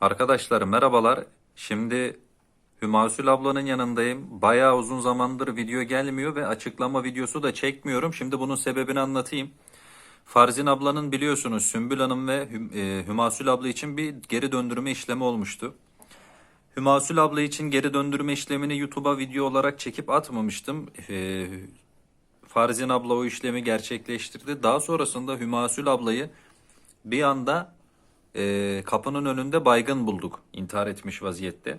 Arkadaşlar merhabalar. Şimdi Hümasül ablanın yanındayım. Bayağı uzun zamandır video gelmiyor ve açıklama videosu da çekmiyorum. Şimdi bunun sebebini anlatayım. Farzin ablanın biliyorsunuz Sümbül Hanım ve e, Hümasül abla için bir geri döndürme işlemi olmuştu. Hümasül abla için geri döndürme işlemini YouTube'a video olarak çekip atmamıştım. E, Farzin abla o işlemi gerçekleştirdi. Daha sonrasında Hümasül ablayı bir anda e, kapının önünde baygın bulduk. intihar etmiş vaziyette.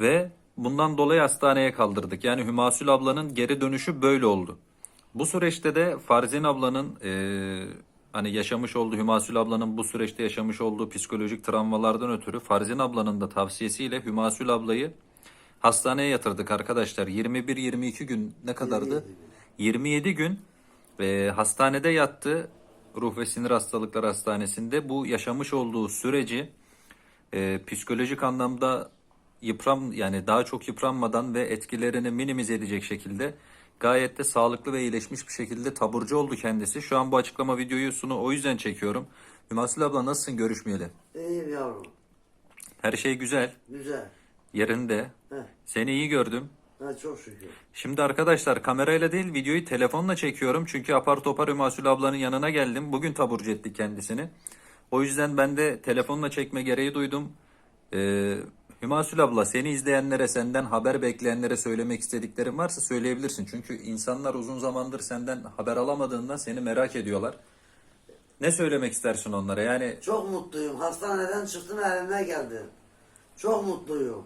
Ve bundan dolayı hastaneye kaldırdık. Yani Hümasül ablanın geri dönüşü böyle oldu. Bu süreçte de Farzin ablanın e, hani yaşamış olduğu Hümasül ablanın bu süreçte yaşamış olduğu psikolojik travmalardan ötürü Farzin ablanın da tavsiyesiyle Hümasül ablayı hastaneye yatırdık arkadaşlar. 21-22 gün ne kadardı? 27 gün e, hastanede yattı. Ruh ve Sinir Hastalıkları Hastanesi'nde bu yaşamış olduğu süreci e, psikolojik anlamda yıpran yani daha çok yıpranmadan ve etkilerini minimize edecek şekilde gayet de sağlıklı ve iyileşmiş bir şekilde taburcu oldu kendisi. Şu an bu açıklama videosunu o yüzden çekiyorum. Hümasül abla nasılsın görüşmeyeli? İyiyim yavrum. Her şey güzel, Güzel. yerinde. Heh. Seni iyi gördüm. Çok şükür. Şimdi arkadaşlar kamerayla değil videoyu telefonla çekiyorum. Çünkü apar topar Hümasül ablanın yanına geldim. Bugün taburcu ettik kendisini. O yüzden ben de telefonla çekme gereği duydum. Ee, Hümasül abla seni izleyenlere senden haber bekleyenlere söylemek istediklerin varsa söyleyebilirsin. Çünkü insanlar uzun zamandır senden haber alamadığından seni merak ediyorlar. Ne söylemek istersin onlara? Yani Çok mutluyum. Hastaneden çıktım evime geldim. Çok mutluyum.